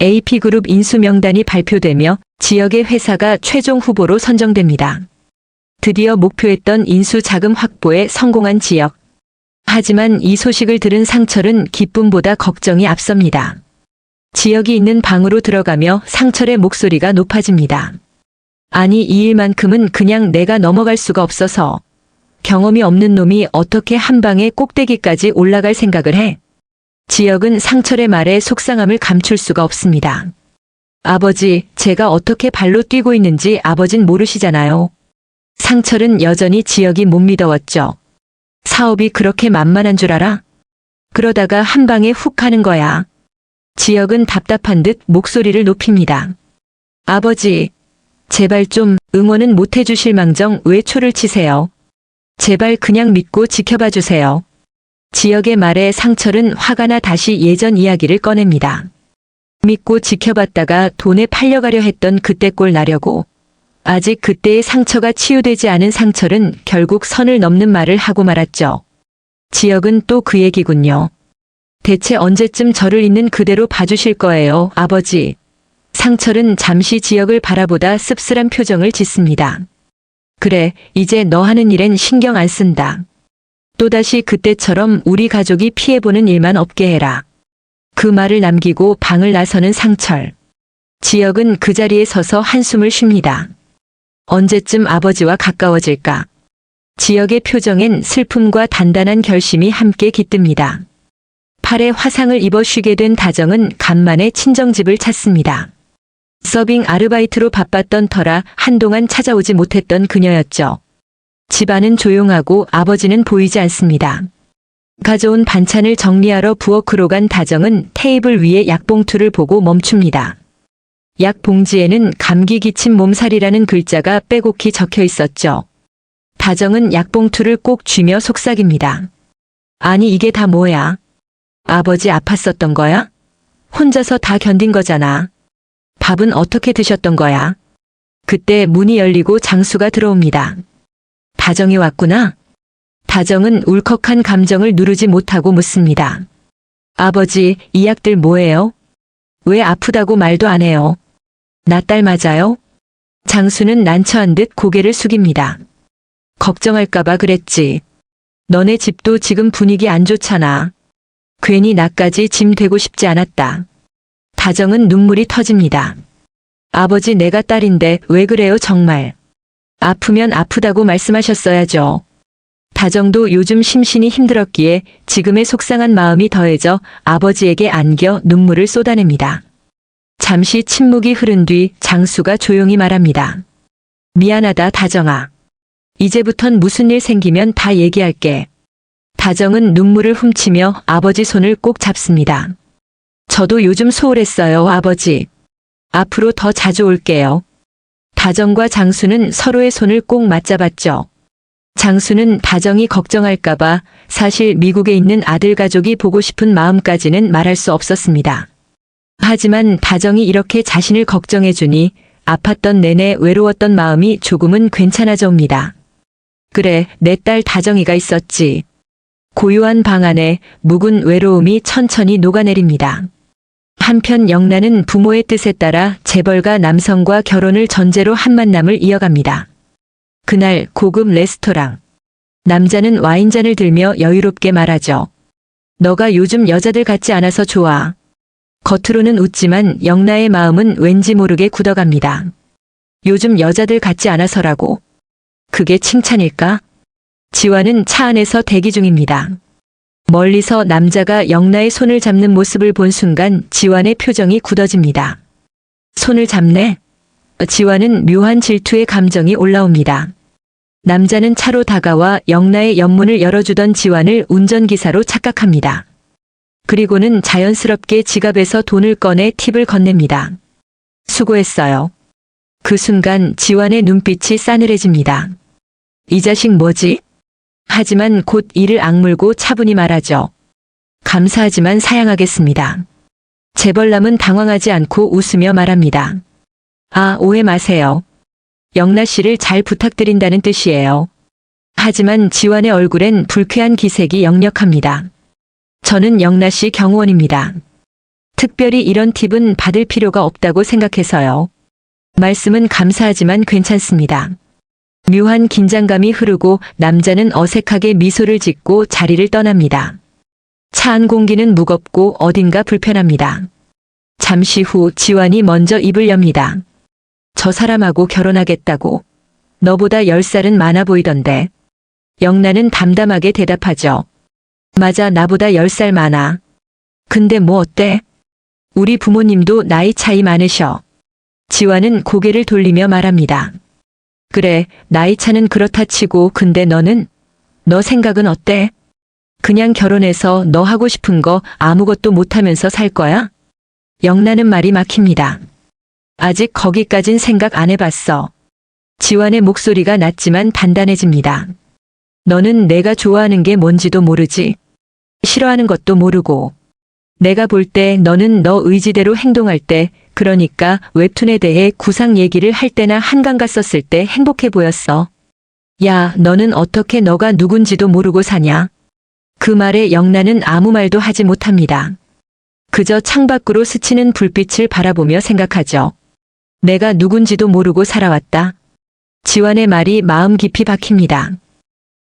AP그룹 인수 명단이 발표되며 지역의 회사가 최종 후보로 선정됩니다. 드디어 목표했던 인수 자금 확보에 성공한 지역. 하지만 이 소식을 들은 상철은 기쁨보다 걱정이 앞섭니다. 지역이 있는 방으로 들어가며 상철의 목소리가 높아집니다. 아니 이 일만큼은 그냥 내가 넘어갈 수가 없어서 경험이 없는 놈이 어떻게 한 방에 꼭대기까지 올라갈 생각을 해. 지역은 상철의 말에 속상함을 감출 수가 없습니다. 아버지, 제가 어떻게 발로 뛰고 있는지 아버진 모르시잖아요. 상철은 여전히 지역이 못 믿어왔죠. 사업이 그렇게 만만한 줄 알아? 그러다가 한 방에 훅 하는 거야. 지역은 답답한 듯 목소리를 높입니다. 아버지, 제발 좀 응원은 못 해주실 망정 왜 초를 치세요? 제발 그냥 믿고 지켜봐 주세요. 지역의 말에 상철은 화가 나 다시 예전 이야기를 꺼냅니다. 믿고 지켜봤다가 돈에 팔려가려 했던 그때 꼴 나려고. 아직 그때의 상처가 치유되지 않은 상철은 결국 선을 넘는 말을 하고 말았죠. 지역은 또 그 얘기군요. 대체 언제쯤 저를 있는 그대로 봐주실 거예요, 아버지. 상철은 잠시 지역을 바라보다 씁쓸한 표정을 짓습니다. 그래, 이제 너 하는 일엔 신경 안 쓴다. 또다시 그때처럼 우리 가족이 피해보는 일만 없게 해라. 그 말을 남기고 방을 나서는 상철. 지역은 그 자리에 서서 한숨을 쉽니다. 언제쯤 아버지와 가까워질까? 지역의 표정엔 슬픔과 단단한 결심이 함께 깃듭니다. 팔에 화상을 입어 쉬게 된 다정은 간만에 친정집을 찾습니다. 서빙 아르바이트로 바빴던 터라 한동안 찾아오지 못했던 그녀였죠. 집안은 조용하고 아버지는 보이지 않습니다. 가져온 반찬을 정리하러 부엌으로 간 다정은 테이블 위에 약봉투를 보고 멈춥니다. 약 봉지에는 감기 기침 몸살이라는 글자가 빼곡히 적혀 있었죠. 다정은 약봉투를 꼭 쥐며 속삭입니다. 아니 이게 다 뭐야? 아버지 아팠었던 거야? 혼자서 다 견딘 거잖아. 밥은 어떻게 드셨던 거야? 그때 문이 열리고 장수가 들어옵니다. 다정이 왔구나. 다정은 울컥한 감정을 누르지 못하고 묻습니다. 아버지, 이 약들 뭐예요? 왜 아프다고 말도 안 해요? 나 딸 맞아요? 장수는 난처한 듯 고개를 숙입니다. 걱정할까봐 그랬지. 너네 집도 지금 분위기 안 좋잖아. 괜히 나까지 짐 되고 싶지 않았다. 다정은 눈물이 터집니다. 아버지 내가 딸인데 왜 그래요 정말. 아프면 아프다고 말씀하셨어야죠. 다정도 요즘 심신이 힘들었기에 지금의 속상한 마음이 더해져 아버지에게 안겨 눈물을 쏟아냅니다. 잠시 침묵이 흐른 뒤 장수가 조용히 말합니다. 미안하다 다정아. 이제부턴 무슨 일 생기면 다 얘기할게. 다정은 눈물을 훔치며 아버지 손을 꼭 잡습니다. 저도 요즘 소홀했어요, 아버지. 앞으로 더 자주 올게요. 다정과 장수는 서로의 손을 꼭 맞잡았죠. 장수는 다정이 걱정할까봐 사실 미국에 있는 아들 가족이 보고 싶은 마음까지는 말할 수 없었습니다. 하지만 다정이 이렇게 자신을 걱정해주니 아팠던 내내 외로웠던 마음이 조금은 괜찮아져 옵니다. 그래, 내 딸 다정이가 있었지. 고요한 방 안에 묵은 외로움이 천천히 녹아내립니다. 한편 영란은 부모의 뜻에 따라 재벌가 남성과 결혼을 전제로 한 만남을 이어갑니다. 그날 고급 레스토랑. 남자는 와인잔을 들며 여유롭게 말하죠. 너가 요즘 여자들 같지 않아서 좋아. 겉으로는 웃지만 영나의 마음은 왠지 모르게 굳어갑니다. 요즘 여자들 같지 않아서라고. 그게 칭찬일까? 지화는 차 안에서 대기 중입니다. 멀리서 남자가 영나의 손을 잡는 모습을 본 순간 지환의 표정이 굳어집니다. 손을 잡네? 지환은 묘한 질투의 감정이 올라옵니다. 남자는 차로 다가와 영나의 옆문을 열어주던 지환을 운전기사로 착각합니다. 그리고는 자연스럽게 지갑에서 돈을 꺼내 팁을 건넵니다. 수고했어요. 그 순간 지환의 눈빛이 싸늘해집니다. 이 자식 뭐지? 하지만 곧 이를 악물고 차분히 말하죠. 감사하지만 사양하겠습니다. 재벌남은 당황하지 않고 웃으며 말합니다. 아, 오해 마세요. 영나 씨를 잘 부탁드린다는 뜻이에요. 하지만 지환의 얼굴엔 불쾌한 기색이 역력합니다. 저는 영나 씨 경호원입니다. 특별히 이런 팁은 받을 필요가 없다고 생각해서요. 말씀은 감사하지만 괜찮습니다. 묘한 긴장감이 흐르고 남자는 어색하게 미소를 짓고 자리를 떠납니다. 차 안 공기는 무겁고 어딘가 불편합니다. 잠시 후 지환이 먼저 입을 엽니다. 저 사람하고 결혼하겠다고. 너보다 10살은 많아 보이던데. 영란은 담담하게 대답하죠. 맞아, 나보다 10살 많아. 근데 뭐 어때? 우리 부모님도 나이 차이 많으셔. 지환은 고개를 돌리며 말합니다. 그래, 나이 차는 그렇다 치고 근데 너는? 너 생각은 어때? 그냥 결혼해서 너 하고 싶은 거 아무것도 못하면서 살 거야? 영란은 말이 막힙니다. 아직 거기까진 생각 안 해봤어. 지환의 목소리가 낮지만 단단해집니다. 너는 내가 좋아하는 게 뭔지도 모르지. 싫어하는 것도 모르고. 내가 볼 때 너는 너 의지대로 행동할 때, 그러니까 웹툰에 대해 구상 얘기를 할 때나 한강 갔었을 때 행복해 보였어. 야, 너는 어떻게 너가 누군지도 모르고 사냐? 그 말에 영란은 아무 말도 하지 못합니다. 그저 창밖으로 스치는 불빛을 바라보며 생각하죠. 내가 누군지도 모르고 살아왔다. 지환의 말이 마음 깊이 박힙니다.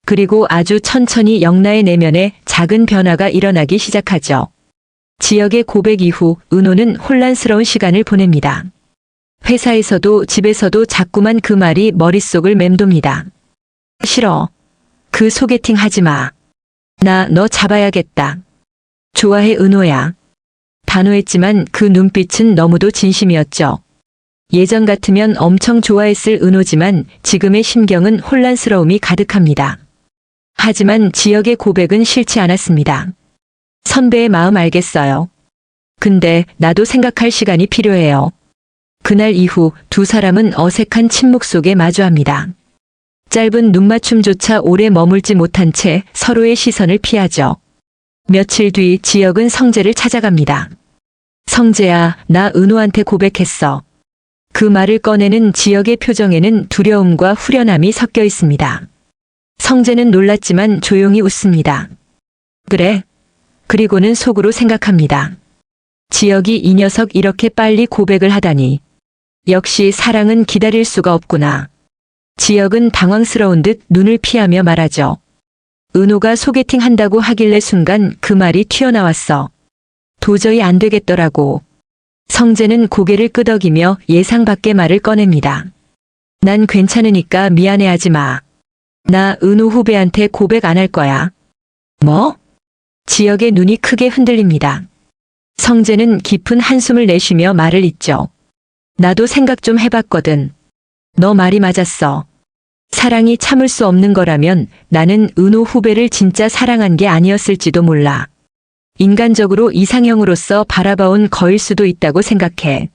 그리고 아주 천천히 영나의 내면에 작은 변화가 일어나기 시작하죠. 지역의 고백 이후 은호는 혼란스러운 시간을 보냅니다. 회사에서도 집에서도 자꾸만 그 말이 머릿속을 맴돕니다. 싫어. 그 소개팅 하지 마. 나 너 잡아야겠다. 좋아해 은호야. 단호했지만 그 눈빛은 너무도 진심이었죠. 예전 같으면 엄청 좋아했을 은호지만 지금의 심경은 혼란스러움이 가득합니다. 하지만 지역의 고백은 싫지 않았습니다. 선배의 마음 알겠어요. 근데 나도 생각할 시간이 필요해요. 그날 이후 두 사람은 어색한 침묵 속에 마주합니다. 짧은 눈맞춤조차 오래 머물지 못한 채 서로의 시선을 피하죠. 며칠 뒤 지역은 성재를 찾아갑니다. 성재야, 나 은호한테 고백했어. 그 말을 꺼내는 지역의 표정에는 두려움과 후련함이 섞여 있습니다. 성재는 놀랐지만 조용히 웃습니다. 그래. 그리고는 속으로 생각합니다. 지역이 이 녀석 이렇게 빨리 고백을 하다니. 역시 사랑은 기다릴 수가 없구나. 지역은 당황스러운 듯 눈을 피하며 말하죠. 은호가 소개팅 한다고 하길래 순간 그 말이 튀어나왔어. 도저히 안 되겠더라고. 성재는 고개를 끄덕이며 예상 밖의 말을 꺼냅니다. 난 괜찮으니까 미안해하지 마. 나 은호 후배한테 고백 안 할 거야. 뭐? 지역의 눈이 크게 흔들립니다. 성재는 깊은 한숨을 내쉬며 말을 잇죠. 나도 생각 좀 해봤거든. 너 말이 맞았어. 사랑이 참을 수 없는 거라면 나는 은호 후배를 진짜 사랑한 게 아니었을지도 몰라. 인간적으로 이상형으로서 바라봐온 거일 수도 있다고 생각해.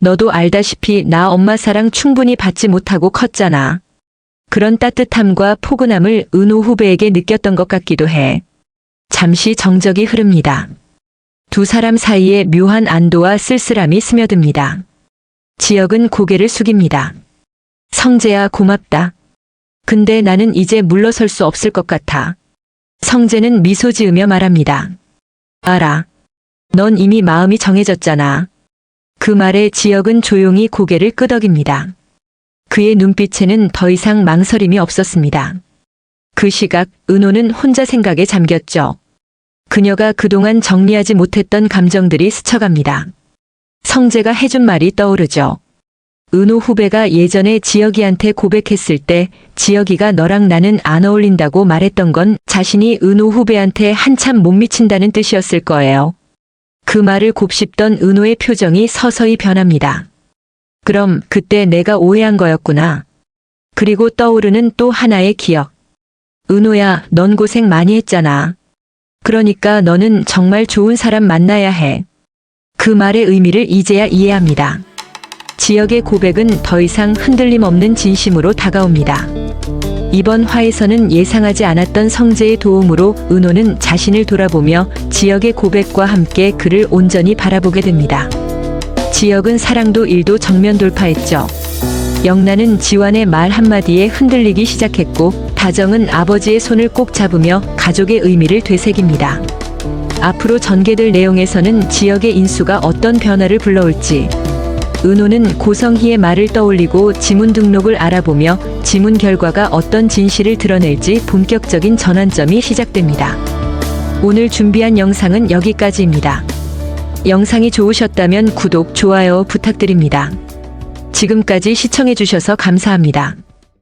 너도 알다시피 나 엄마 사랑 충분히 받지 못하고 컸잖아. 그런 따뜻함과 포근함을 은호 후배에게 느꼈던 것 같기도 해. 잠시 정적이 흐릅니다. 두 사람 사이에 묘한 안도와 쓸쓸함이 스며듭니다. 지역은 고개를 숙입니다. 성재야 고맙다. 근데 나는 이제 물러설 수 없을 것 같아. 성재는 미소 지으며 말합니다. 알아. 넌 이미 마음이 정해졌잖아. 그 말에 지역은 조용히 고개를 끄덕입니다. 그의 눈빛에는 더 이상 망설임이 없었습니다. 그 시각 은호는 혼자 생각에 잠겼죠. 그녀가 그동안 정리하지 못했던 감정들이 스쳐갑니다. 성재가 해준 말이 떠오르죠. 은호 후배가 예전에 지혁이한테 고백했을 때 지혁이가 너랑 나는 안 어울린다고 말했던 건 자신이 은호 후배한테 한참 못 미친다는 뜻이었을 거예요. 그 말을 곱씹던 은호의 표정이 서서히 변합니다. 그럼 그때 내가 오해한 거였구나. 그리고 떠오르는 또 하나의 기억. 은호야, 넌 고생 많이 했잖아. 그러니까 너는 정말 좋은 사람 만나야 해. 그 말의 의미를 이제야 이해합니다. 지역의 고백은 더 이상 흔들림 없는 진심으로 다가옵니다. 이번 화에서는 예상하지 않았던 성재의 도움으로 은호는 자신을 돌아보며 지역의 고백과 함께 그를 온전히 바라보게 됩니다. 지역은 사랑도 일도 정면 돌파했죠. 영란은 지환의 말 한마디에 흔들리기 시작했고 다정은 아버지의 손을 꼭 잡으며 가족의 의미를 되새깁니다. 앞으로 전개될 내용에서는 지역의 인수가 어떤 변화를 불러올지 은호는 고성희의 말을 떠올리고 지문 등록을 알아보며 지문 결과가 어떤 진실을 드러낼지 본격적인 전환점이 시작됩니다. 오늘 준비한 영상은 여기까지입니다. 영상이 좋으셨다면 구독, 좋아요 부탁드립니다. 지금까지 시청해주셔서 감사합니다.